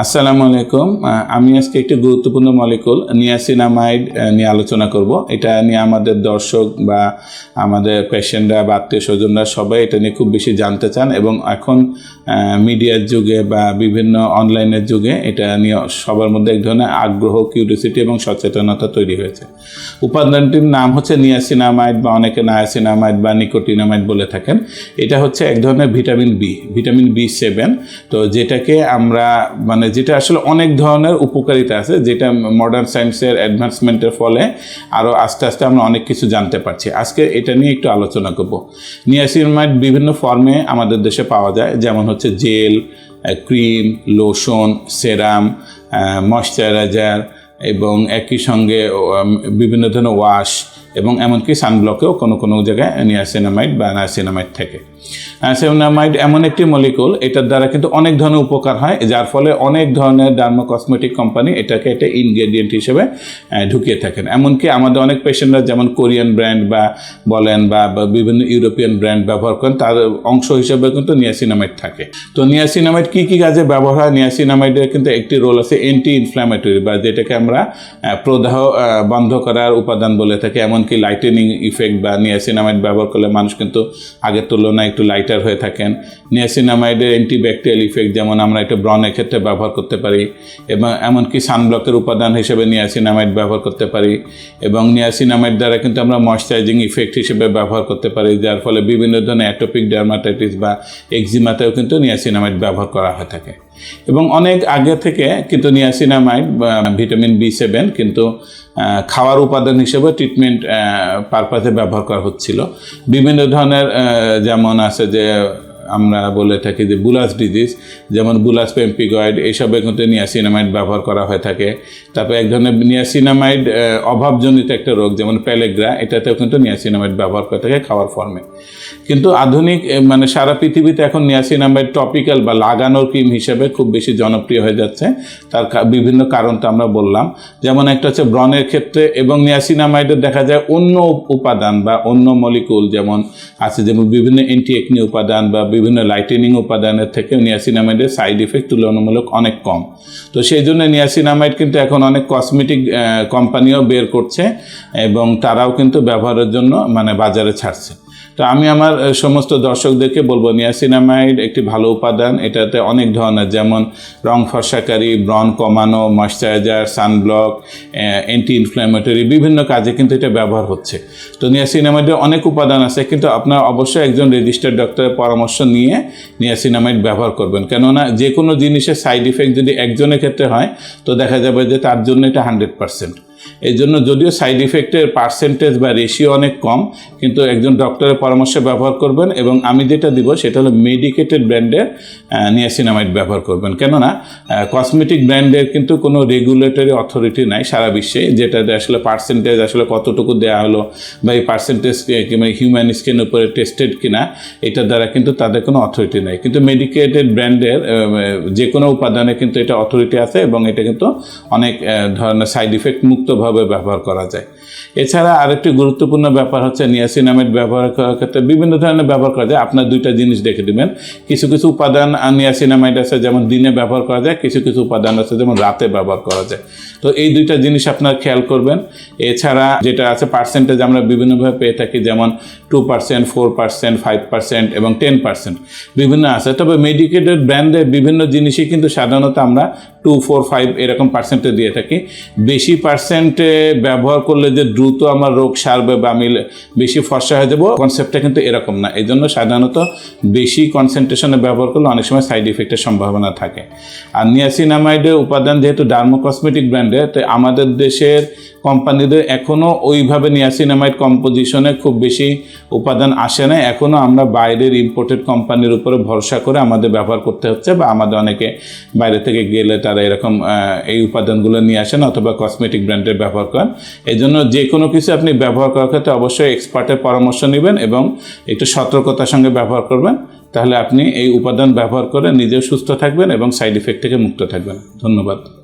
আসসালামু আলাইকুম। আমি আজকে একটি গুরুত্বপূর্ণ মলিকুল নিয়াসিনামাইড নিয়ে আলোচনা করব। এটা নিয়ে আমাদের দর্শক বা আমাদের পেশেন্টরা বা আত্মীয় স্বজনরা সবাই এটা নিয়ে খুব বেশি জানতে চান এবং এখন মিডিয়ার যুগে বা বিভিন্ন অনলাইনের যুগে এটা নিয়ে সবার মধ্যে এক ধরনের আগ্রহ কিউরিয়াসিটি এবং সচেতনতা তৈরি হয়েছে। উপাদানটির নাম হচ্ছে নিয়াসিনামাইড বা অনেকে নায়াসিনামাইড বা নিকোটিনামাইড বলে থাকেন। এটা হচ্ছে এক ধরনের vitamin B vitamin B seven তো যেটাকে আমরা মানে যেটা আসলে অনেক ধরনের উপকারিতা আছে, যেটা মডার্ন সায়েন্সের অ্যাডভান্সমেন্টের ফলে আরও আস্তে আস্তে আমরা অনেক কিছু জানতে পারছি। আজকে এটা নিয়ে একটু আলোচনা করব। নিয়াসিনামাইড বিভিন্ন ফর্মে আমাদের দেশে পাওয়া যায়, যেমন হচ্ছে gel cream, lotion, serum moisturiser এবং একই সঙ্গে বিভিন্ন ধরনের ওয়াশ এবং এমনকি সানব্লকেও কোনো কোনো জায়গায় নিয়াসিনামাইড বা নায়াসিনামাইড থাকে। নায়াসিনামাইড এমন একটি মলিকুল এটার দ্বারা কিন্তু অনেক ধরনের উপকার হয়, যার ফলে অনেক ধরনের ডার্মো কসমেটিক কোম্পানি এটাকে একটা ইনগ্রেডিয়েন্ট হিসেবে ঢুকিয়ে থাকেন। এমনকি আমাদের অনেক পেশেন্টরা যেমন কোরিয়ান ব্র্যান্ড বা বলেন বা বিভিন্ন ইউরোপিয়ান ব্র্যান্ড ব্যবহার করেন, তার অংশ হিসেবে কিন্তু নিয়াসিনামাইড থাকে। তো নিয়াসিনামাইড কী কী কাজে ব্যবহার হয়? নিয়াসিনামাইডের কিন্তু একটি রোল আছে অ্যান্টি ইনফ্ল্যামেটরি বা যেটাকে আমরা প্রদাহ বন্ধ করার উপাদান বলে থাকি এমনকি লাইটেনিং ইফেক্ট বা নিয়াসিনামাইড ব্যবহার করলে মানুষ কিন্তু আগের তুলনায় একটু লাইটার হয়ে থাকেন। নিয়াসিনামাইডের অ্যান্টিব্যাকটেরিয়াল ইফেক্ট যেমন আমরা এটা ব্রনের ক্ষেত্রে ব্যবহার করতে পারি, এবং এমনকি সানব্লকের উপাদান হিসেবে নিয়াসিনামাইড ব্যবহার করতে পারি, এবং নিয়াসিনামাইড দ্বারা কিন্তু আমরা ময়শ্চারাইজিং ইফেক্ট হিসেবে ব্যবহার করতে পারি, যার ফলে বিভিন্ন ধরনের অ্যাটোপিক ডার্মাটাইটিস বা এক্সিমাতেও কিন্তু নিয়াসিনামাইড ব্যবহার করা হয়ে থাকে। এবং অনেক আগে থেকে কিন্তু নিয়াসিনামাইড ভিটামিন বি সেভেন কিন্তু খাওয়ার উপাদান হিসেবে ট্রিটমেন্ট পারপাসে ব্যবহার করা হচ্ছিল। বিভিন্ন ধরনের যেমন আছে যে আমরা বলে থাকি যে বুলাস ডিজিজ যেমন বুলাস পেম্পিগয়েড এইসবে কিন্তু নিয়াসিনামাইড ব্যবহার করা হয়ে থাকে। তারপরে এক ধরনের নিয়াসিনামাইড অভাবজনিত একটা রোগ, যেমন প্যালেগ্রা, এটাতেও কিন্তু নিয়াসিনামাইড ব্যবহার করে থাকে খাওয়ার ফর্মে। কিন্তু আধুনিক মানে সারা পৃথিবীতে এখন নিয়াসিনামাইড টপিক্যাল বা লাগানোর ক্রিম হিসেবে খুব বেশি জনপ্রিয় হয়ে যাচ্ছে। তার বিভিন্ন কারণ তো আমরা বললাম। যেমন একটা হচ্ছে ব্রণের ক্ষেত্রে এবং নিয়াসিনামাইডের দেখা যায় অন্য উপাদান বা অন্য মলিকুল যেমন আছে যেমন বিভিন্ন অ্যান্টি একনি উপাদান বা বিভিন্ন লাইটেনিং উপাদানের থেকে নিয়াসিনামাইডের সাইড ইফেক্ট তুলনামূলক অনেক কম। তো সেই জন্য নিয়াসিনামাইড কিন্তু এখন অনেক কসমেটিক কোম্পানিও বের করছে এবং তারাও কিন্তু ব্যবহারের জন্য মানে বাজারে ছাড়ছে। তো আমি আমার সমস্ত দর্শকদেরকে বলব, নিয়াসিনামাইড একটি ভালো উপাদান। এটাতে অনেক ধরনের, যেমন রং ফর্সাকারী ব্রন কমানো, ময়শ্চারাইজার, সানব্লক অ্যান্টি ইনফ্ল্যামেটরি বিভিন্ন কাজে কিন্তু এটা ব্যবহার হচ্ছে। তো নিয়াসিনামাইডের অনেক উপাদান আছে, কিন্তু আপনার অবশ্যই একজন রেজিস্টার্ড ডক্টরের পরামর্শ নিয়ে নিয়াসিনামাইড ব্যবহার করবেন। কেননা যে কোনো জিনিসের সাইড ইফেক্ট যদি একজনের ক্ষেত্রে হয়, তো দেখা যাবে যে তার জন্য এটা হান্ড্রেড পার্সেন্ট এই জন্য যদিও সাইড ইফেক্টের পার্সেন্টেজ বা রেশিও অনেক কম, কিন্তু একজন ডক্টরের পরামর্শ ব্যবহার করবেন এবং আমি যেটা দিব সেটা হলো মেডিকেটেড ব্র্যান্ডের নিয়াসিনামাইড ব্যবহার করবেন। কেননা কসমেটিক ব্র্যান্ডের কিন্তু কোনো রেগুলেটরি অথরিটি নাই সারা বিশ্বে, যেটা আসলে পার্সেন্টেজ আসলে কতটুকু দেওয়া হলো বা এই পার্সেন্টেজ কিংবা হিউম্যান স্কিন উপরে টেস্টেড কিনা এটার দ্বারা কিন্তু তাদের কোনো অথরিটি নাই। কিন্তু মেডিকেটেড ব্র্যান্ডের যে কোনো উপাদানে কিন্তু এটা অথরিটি আছে এবং এটা কিন্তু অনেক ধরনের সাইড ইফেক্ট মুক্তভাবে ব্যবহার করা যায়। এছাড়া আরেকটি গুরুত্বপূর্ণ ব্যাপার হচ্ছে নিয়াসিনামাইড ব্যবহার করার ক্ষেত্রে বিভিন্ন ধরনের ব্যবহার করা যায়। আপনার দুইটা জিনিস দেখে দিবেন। কিছু কিছু উপাদান নিয়াসিনামাইড আছে, যেমন দিনে ব্যবহার করা যায়। কিছু কিছু উপাদান আছে, যেমন রাতে ব্যবহার করা যায়। তো এই দুইটা জিনিস আপনার খেয়াল করবেন। এছাড়া যেটা আছে পার্সেন্টেজ আমরা বিভিন্নভাবে পেয়ে থাকি, যেমন two percent four percent five percent এবং টেন পার্সেন্ট বিভিন্ন আছে। তবে মেডিকেটেড ব্র্যান্ডের বিভিন্ন জিনিসই কিন্তু সাধারণত আমরা টু ফোর ফাইভ এরকম পার্সেন্টে দিয়ে থাকি। বেশি পার্সেন্টে ব্যবহার করলে যে দ্রুত আমার রোগ সারবে বা আমি বেশি ফর্সা হয়ে যাব কনসেপ্টটা কিন্তু এরকম না। এই জন্য সাধারণত বেশি কনসেন্ট্রেশনে ব্যবহার করলে অনেক সময় সাইড ইফেক্টের সম্ভাবনা থাকে। আর নিয়াসিনামাইডের উপাদান যেহেতু ডার্মো কসমেটিক ব্র্যান্ডের তো আমাদের দেশের কোম্পানিদের এখনও ওইভাবে নিয়াসিনামাইড কম্পোজিশনে খুব বেশি উপাদান আসে না। এখনও আমরা বাইরের ইম্পোর্টেড কোম্পানির উপরে ভরসা করে আমাদের ব্যবহার করতে হচ্ছে বা আমাদের অনেকে বাইরে থেকে গেলে তারা এরকম এই উপাদানগুলো নিয়ে আসেন অথবা কসমেটিক ব্র্যান্ডের ব্যবহার করেন। এই জন্য যে কোনো কিছু আপনি ব্যবহার করার ক্ষেত্রে অবশ্যই এক্সপার্টের পরামর্শ নেবেন এবং একটু সতর্কতার সঙ্গে ব্যবহার করবেন। তাহলে আপনি এই উপাদান ব্যবহার করে নিজেও সুস্থ থাকবেন এবং সাইড ইফেক্ট থেকে মুক্ত থাকবেন। ধন্যবাদ।